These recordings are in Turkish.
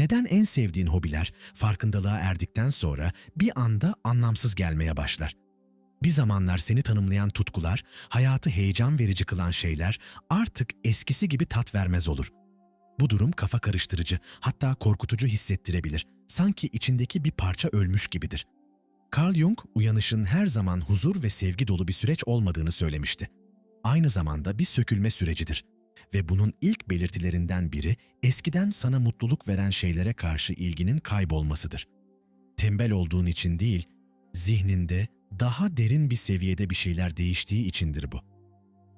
Neden en sevdiğin hobiler farkındalığa erdikten sonra bir anda anlamsız gelmeye başlar? Bir zamanlar seni tanımlayan tutkular, hayatı heyecan verici kılan şeyler artık eskisi gibi tat vermez olur. Bu durum kafa karıştırıcı, hatta korkutucu hissettirebilir. Sanki içindeki bir parça ölmüş gibidir. Carl Jung, uyanışın her zaman huzur ve sevgi dolu bir süreç olmadığını söylemişti. Aynı zamanda bir sökülme sürecidir. Ve bunun ilk belirtilerinden biri eskiden sana mutluluk veren şeylere karşı ilginin kaybolmasıdır. Tembel olduğun için değil, zihninde daha derin bir seviyede bir şeyler değiştiği içindir bu.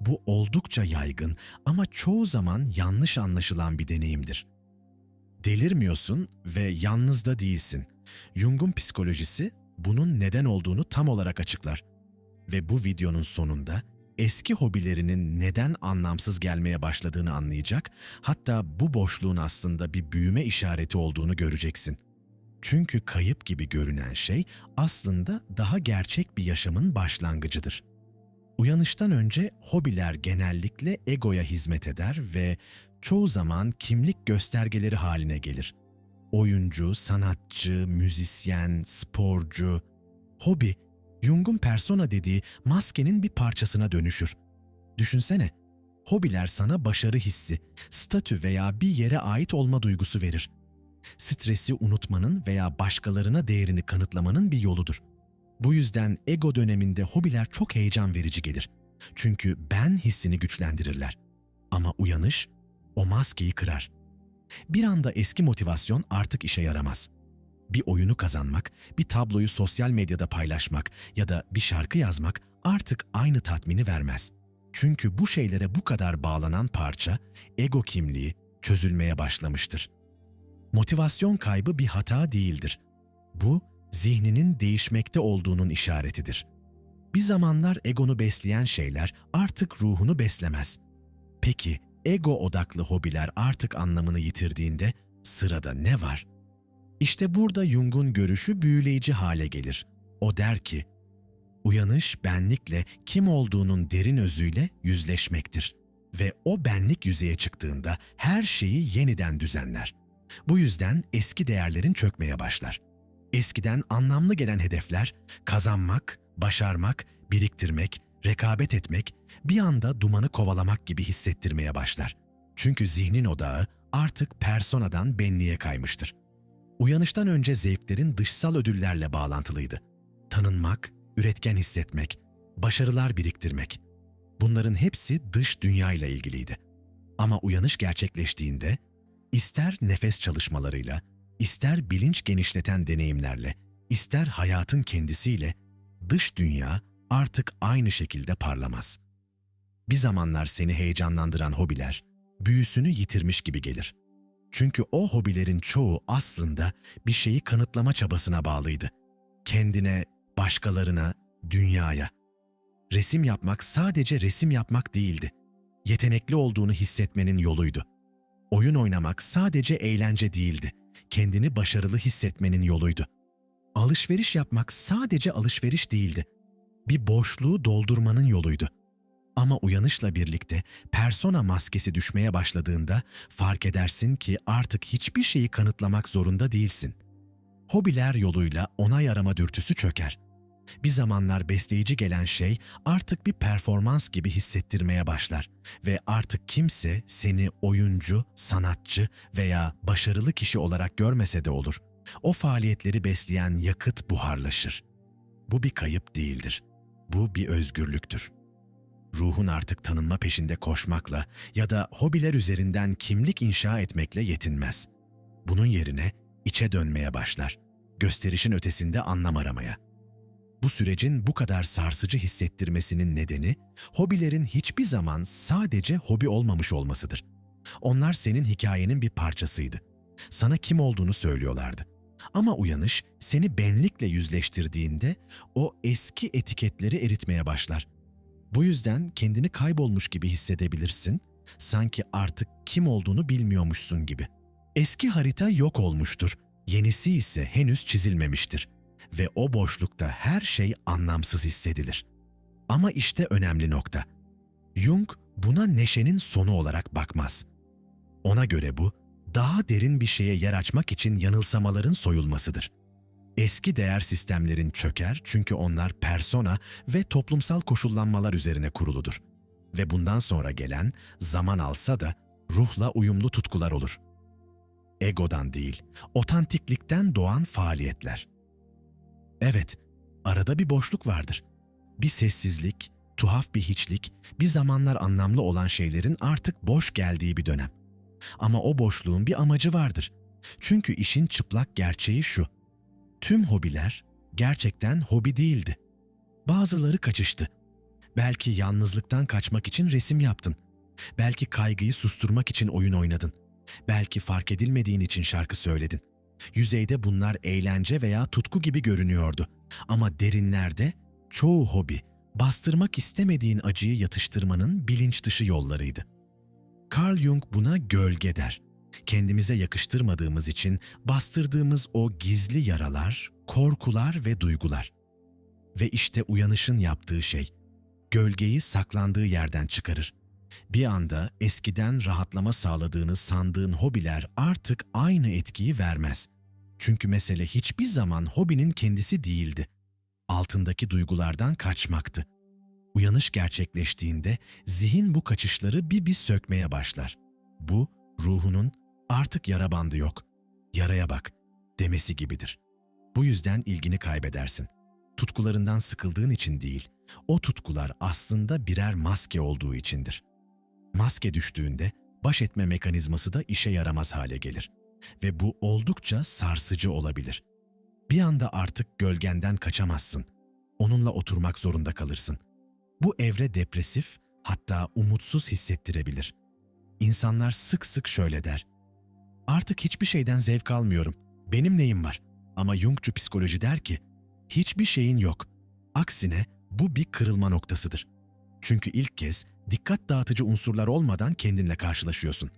Bu oldukça yaygın ama çoğu zaman yanlış anlaşılan bir deneyimdir. Delirmiyorsun ve yalnız da değilsin. Jung'un psikolojisi bunun neden olduğunu tam olarak açıklar. Ve bu videonun sonunda eski hobilerinin neden anlamsız gelmeye başladığını anlayacak, hatta bu boşluğun aslında bir büyüme işareti olduğunu göreceksin. Çünkü kayıp gibi görünen şey aslında daha gerçek bir yaşamın başlangıcıdır. Uyanıştan önce hobiler genellikle egoya hizmet eder ve çoğu zaman kimlik göstergeleri haline gelir. Oyuncu, sanatçı, müzisyen, sporcu, hobi, Jung'un persona dediği maskenin bir parçasına dönüşür. Düşünsene, hobiler sana başarı hissi, statü veya bir yere ait olma duygusu verir. Stresi unutmanın veya başkalarına değerini kanıtlamanın bir yoludur. Bu yüzden ego döneminde hobiler çok heyecan verici gelir. Çünkü ben hissini güçlendirirler. Ama uyanış o maskeyi kırar. Bir anda eski motivasyon artık işe yaramaz. Bir oyunu kazanmak, bir tabloyu sosyal medyada paylaşmak ya da bir şarkı yazmak artık aynı tatmini vermez. Çünkü bu şeylere bu kadar bağlanan parça, ego kimliği çözülmeye başlamıştır. Motivasyon kaybı bir hata değildir. Bu, zihninin değişmekte olduğunun işaretidir. Bir zamanlar egonu besleyen şeyler artık ruhunu beslemez. Peki, ego odaklı hobiler artık anlamını yitirdiğinde sırada ne var? İşte burada Jung'un görüşü büyüleyici hale gelir. O der ki, uyanış benlikle kim olduğunun derin özüyle yüzleşmektir. Ve o benlik yüzeye çıktığında her şeyi yeniden düzenler. Bu yüzden eski değerlerin çökmeye başlar. Eskiden anlamlı gelen hedefler, kazanmak, başarmak, biriktirmek, rekabet etmek, bir anda dumanı kovalamak gibi hissettirmeye başlar. Çünkü zihnin odağı artık personadan benliğe kaymıştır. Uyanıştan önce zevklerin dışsal ödüllerle bağlantılıydı. Tanınmak, üretken hissetmek, başarılar biriktirmek. Bunların hepsi dış dünyayla ilgiliydi. Ama uyanış gerçekleştiğinde, ister nefes çalışmalarıyla, ister bilinç genişleten deneyimlerle, ister hayatın kendisiyle, dış dünya artık aynı şekilde parlamaz. Bir zamanlar seni heyecanlandıran hobiler, büyüsünü yitirmiş gibi gelir. Çünkü o hobilerin çoğu aslında bir şeyi kanıtlama çabasına bağlıydı. Kendine, başkalarına, dünyaya. Resim yapmak sadece resim yapmak değildi. Yetenekli olduğunu hissetmenin yoluydu. Oyun oynamak sadece eğlence değildi. Kendini başarılı hissetmenin yoluydu. Alışveriş yapmak sadece alışveriş değildi. Bir boşluğu doldurmanın yoluydu. Ama uyanışla birlikte persona maskesi düşmeye başladığında fark edersin ki artık hiçbir şeyi kanıtlamak zorunda değilsin. Hobiler yoluyla onay arama dürtüsü çöker. Bir zamanlar besleyici gelen şey artık bir performans gibi hissettirmeye başlar ve artık kimse seni oyuncu, sanatçı veya başarılı kişi olarak görmese de olur. O faaliyetleri besleyen yakıt buharlaşır. Bu bir kayıp değildir. Bu bir özgürlüktür. Ruhun artık tanınma peşinde koşmakla ya da hobiler üzerinden kimlik inşa etmekle yetinmez. Bunun yerine içe dönmeye başlar. Gösterişin ötesinde anlam aramaya. Bu sürecin bu kadar sarsıcı hissettirmesinin nedeni hobilerin hiçbir zaman sadece hobi olmamış olmasıdır. Onlar senin hikayenin bir parçasıydı. Sana kim olduğunu söylüyorlardı. Ama uyanış seni benlikle yüzleştirdiğinde o eski etiketleri eritmeye başlar. Bu yüzden kendini kaybolmuş gibi hissedebilirsin, sanki artık kim olduğunu bilmiyormuşsun gibi. Eski harita yok olmuştur, yenisi ise henüz çizilmemiştir ve o boşlukta her şey anlamsız hissedilir. Ama işte önemli nokta. Jung buna neşenin sonu olarak bakmaz. Ona göre bu daha derin bir şeye yer açmak için yanılsamaların soyulmasıdır. Eski değer sistemlerin çöker çünkü onlar persona ve toplumsal koşullanmalar üzerine kuruludur. Ve bundan sonra gelen, zaman alsa da ruhla uyumlu tutkular olur. Egodan değil, otantiklikten doğan faaliyetler. Evet, arada bir boşluk vardır. Bir sessizlik, tuhaf bir hiçlik, bir zamanlar anlamlı olan şeylerin artık boş geldiği bir dönem. Ama o boşluğun bir amacı vardır. Çünkü işin çıplak gerçeği şu. Tüm hobiler gerçekten hobi değildi. Bazıları kaçıştı. Belki yalnızlıktan kaçmak için resim yaptın. Belki kaygıyı susturmak için oyun oynadın. Belki fark edilmediğin için şarkı söyledin. Yüzeyde bunlar eğlence veya tutku gibi görünüyordu. Ama derinlerde çoğu hobi bastırmak istemediğin acıyı yatıştırmanın bilinç dışı yollarıydı. Carl Jung buna gölge der. Kendimize yakıştırmadığımız için bastırdığımız o gizli yaralar, korkular ve duygular. Ve işte uyanışın yaptığı şey, gölgeyi saklandığı yerden çıkarır. Bir anda eskiden rahatlama sağladığını sandığın hobiler artık aynı etkiyi vermez. Çünkü mesele hiçbir zaman hobinin kendisi değildi. Altındaki duygulardan kaçmaktı. Uyanış gerçekleştiğinde zihin bu kaçışları bir bir sökmeye başlar. Bu ruhunun artık yara bandı yok, yaraya bak demesi gibidir. Bu yüzden ilgini kaybedersin. Tutkularından sıkıldığın için değil, o tutkular aslında birer maske olduğu içindir. Maske düştüğünde baş etme mekanizması da işe yaramaz hale gelir ve bu oldukça sarsıcı olabilir. Bir anda artık gölgenden kaçamazsın. Onunla oturmak zorunda kalırsın. Bu evre depresif, hatta umutsuz hissettirebilir. İnsanlar sık sık şöyle der. Artık hiçbir şeyden zevk almıyorum. Benim neyim var? Ama Jungçu psikoloji der ki, hiçbir şeyin yok. Aksine bu bir kırılma noktasıdır. Çünkü ilk kez dikkat dağıtıcı unsurlar olmadan kendinle karşılaşıyorsun.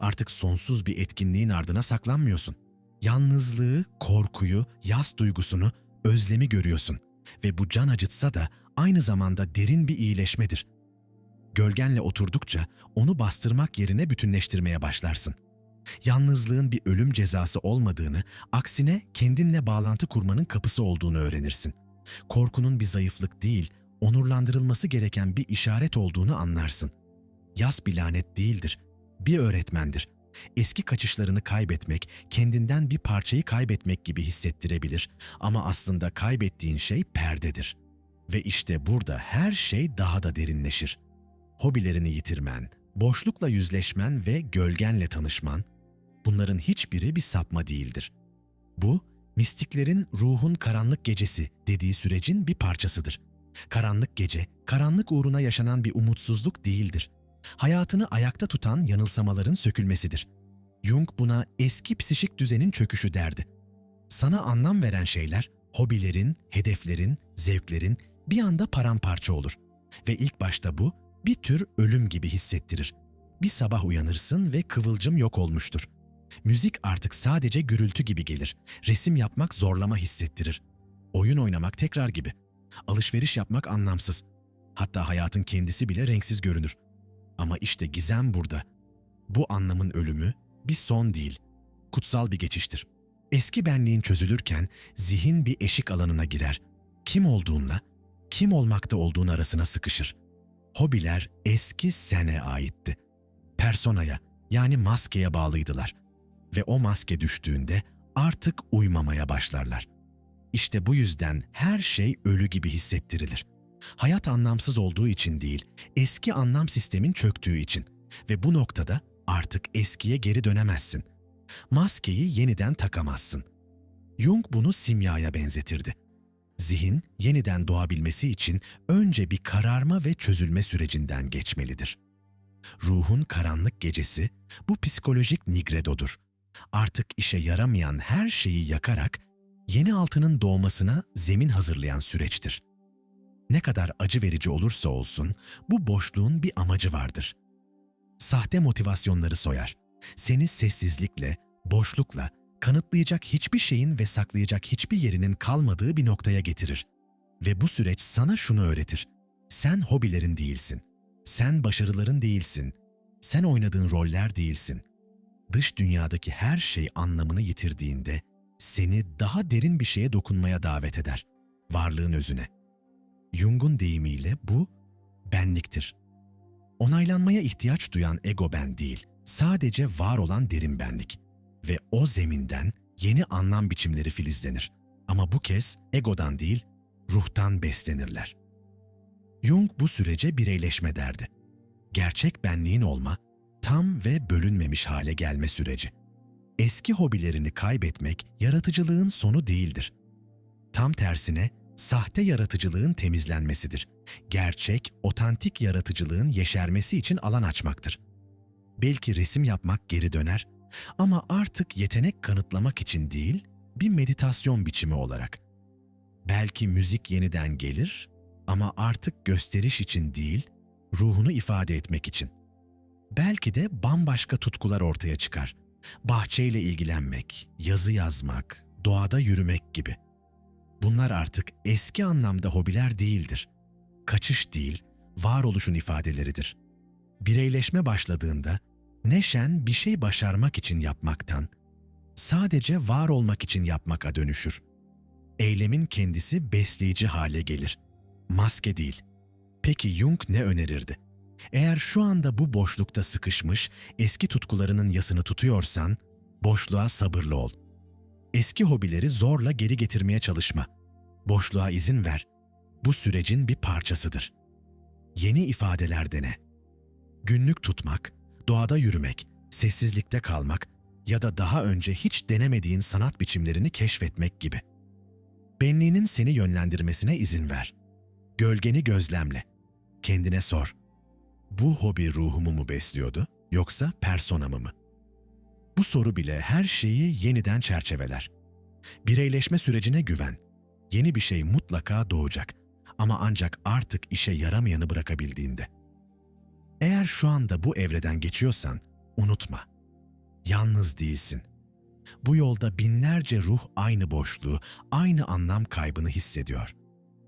Artık sonsuz bir etkinliğin ardına saklanmıyorsun. Yalnızlığı, korkuyu, yas duygusunu, özlemi görüyorsun ve bu can acıtsa da aynı zamanda derin bir iyileşmedir. Gölgenle oturdukça onu bastırmak yerine bütünleştirmeye başlarsın. Yalnızlığın bir ölüm cezası olmadığını, aksine kendinle bağlantı kurmanın kapısı olduğunu öğrenirsin. Korkunun bir zayıflık değil, onurlandırılması gereken bir işaret olduğunu anlarsın. Yas bir lanet değildir, bir öğretmendir. Eski kaçışlarını kaybetmek, kendinden bir parçayı kaybetmek gibi hissettirebilir ama aslında kaybettiğin şey perdedir. Ve işte burada her şey daha da derinleşir. Hobilerini yitirmen, boşlukla yüzleşmen ve gölgenle tanışman, bunların hiçbiri bir sapma değildir. Bu, mistiklerin ruhun karanlık gecesi dediği sürecin bir parçasıdır. Karanlık gece, karanlık uğruna yaşanan bir umutsuzluk değildir. Hayatını ayakta tutan yanılsamaların sökülmesidir. Jung buna eski psişik düzenin çöküşü derdi. Sana anlam veren şeyler, hobilerin, hedeflerin, zevklerin bir anda paramparça olur. Ve ilk başta bu bir tür ölüm gibi hissettirir. Bir sabah uyanırsın ve kıvılcım yok olmuştur. Müzik artık sadece gürültü gibi gelir. Resim yapmak zorlama hissettirir. Oyun oynamak tekrar gibi. Alışveriş yapmak anlamsız. Hatta hayatın kendisi bile renksiz görünür. Ama işte gizem burada. Bu anlamın ölümü bir son değil, kutsal bir geçiştir. Eski benliğin çözülürken zihin bir eşik alanına girer. Kim olduğunla, kim olmakta olduğun arasına sıkışır. Hobiler eski sene aitti. Personaya yani maskeye bağlıydılar. Ve o maske düştüğünde artık uymamaya başlarlar. İşte bu yüzden her şey ölü gibi hissettirilir. Hayat anlamsız olduğu için değil, eski anlam sistemin çöktüğü için. Ve bu noktada artık eskiye geri dönemezsin. Maskeyi yeniden takamazsın. Jung bunu simyaya benzetirdi. Zihin yeniden doğabilmesi için önce bir kararma ve çözülme sürecinden geçmelidir. Ruhun karanlık gecesi bu psikolojik nigredodur. Artık işe yaramayan her şeyi yakarak yeni altının doğmasına zemin hazırlayan süreçtir. Ne kadar acı verici olursa olsun bu boşluğun bir amacı vardır. Sahte motivasyonları soyar. Seni sessizlikle, boşlukla, kanıtlayacak hiçbir şeyin ve saklayacak hiçbir yerinin kalmadığı bir noktaya getirir. Ve bu süreç sana şunu öğretir. Sen hobilerin değilsin. Sen başarıların değilsin. Sen oynadığın roller değilsin. Dış dünyadaki her şey anlamını yitirdiğinde seni daha derin bir şeye dokunmaya davet eder. Varlığın özüne. Jung'un deyimiyle bu benliktir. Onaylanmaya ihtiyaç duyan ego ben değil, sadece var olan derin benlik. Ve o zeminden yeni anlam biçimleri filizlenir. Ama bu kez egodan değil, ruhtan beslenirler. Jung bu sürece bireyleşme derdi. Gerçek benliğin olma, tam ve bölünmemiş hale gelme süreci. Eski hobilerini kaybetmek yaratıcılığın sonu değildir. Tam tersine sahte yaratıcılığın temizlenmesidir. Gerçek, otantik yaratıcılığın yeşermesi için alan açmaktır. Belki resim yapmak geri döner ama artık yetenek kanıtlamak için değil, bir meditasyon biçimi olarak. Belki müzik yeniden gelir ama artık gösteriş için değil, ruhunu ifade etmek için. Belki de bambaşka tutkular ortaya çıkar. Bahçeyle ilgilenmek, yazı yazmak, doğada yürümek gibi. Bunlar artık eski anlamda hobiler değildir. Kaçış değil, varoluşun ifadeleridir. Bireyleşme başladığında neşen bir şey başarmak için yapmaktan, sadece var olmak için yapmaka dönüşür. Eylemin kendisi besleyici hale gelir. Maske değil. Peki Jung ne önerirdi? Eğer şu anda bu boşlukta sıkışmış, eski tutkularının yasını tutuyorsan, boşluğa sabırlı ol. Eski hobileri zorla geri getirmeye çalışma. Boşluğa izin ver. Bu sürecin bir parçasıdır. Yeni ifadeler dene. Günlük tutmak, doğada yürümek, sessizlikte kalmak ya da daha önce hiç denemediğin sanat biçimlerini keşfetmek gibi. Benliğinin seni yönlendirmesine izin ver. Gölgeni gözlemle. Kendine sor. Bu hobi ruhumu mu besliyordu yoksa personamı mı? Bu soru bile her şeyi yeniden çerçeveler. Bireyleşme sürecine güven. Yeni bir şey mutlaka doğacak ama ancak artık işe yaramayanı bırakabildiğinde. Eğer şu anda bu evreden geçiyorsan unutma. Yalnız değilsin. Bu yolda binlerce ruh aynı boşluğu, aynı anlam kaybını hissediyor.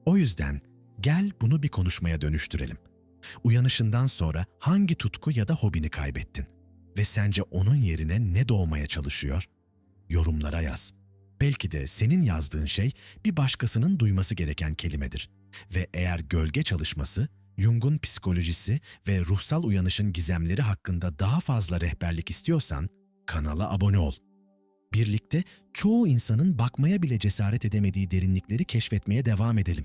O yüzden gel bunu bir konuşmaya dönüştürelim. Uyanışından sonra hangi tutku ya da hobini kaybettin? Ve sence onun yerine ne doğmaya çalışıyor? Yorumlara yaz. Belki de senin yazdığın şey bir başkasının duyması gereken kelimedir. Ve eğer gölge çalışması, Jung'un psikolojisi ve ruhsal uyanışın gizemleri hakkında daha fazla rehberlik istiyorsan kanala abone ol. Birlikte çoğu insanın bakmaya bile cesaret edemediği derinlikleri keşfetmeye devam edelim.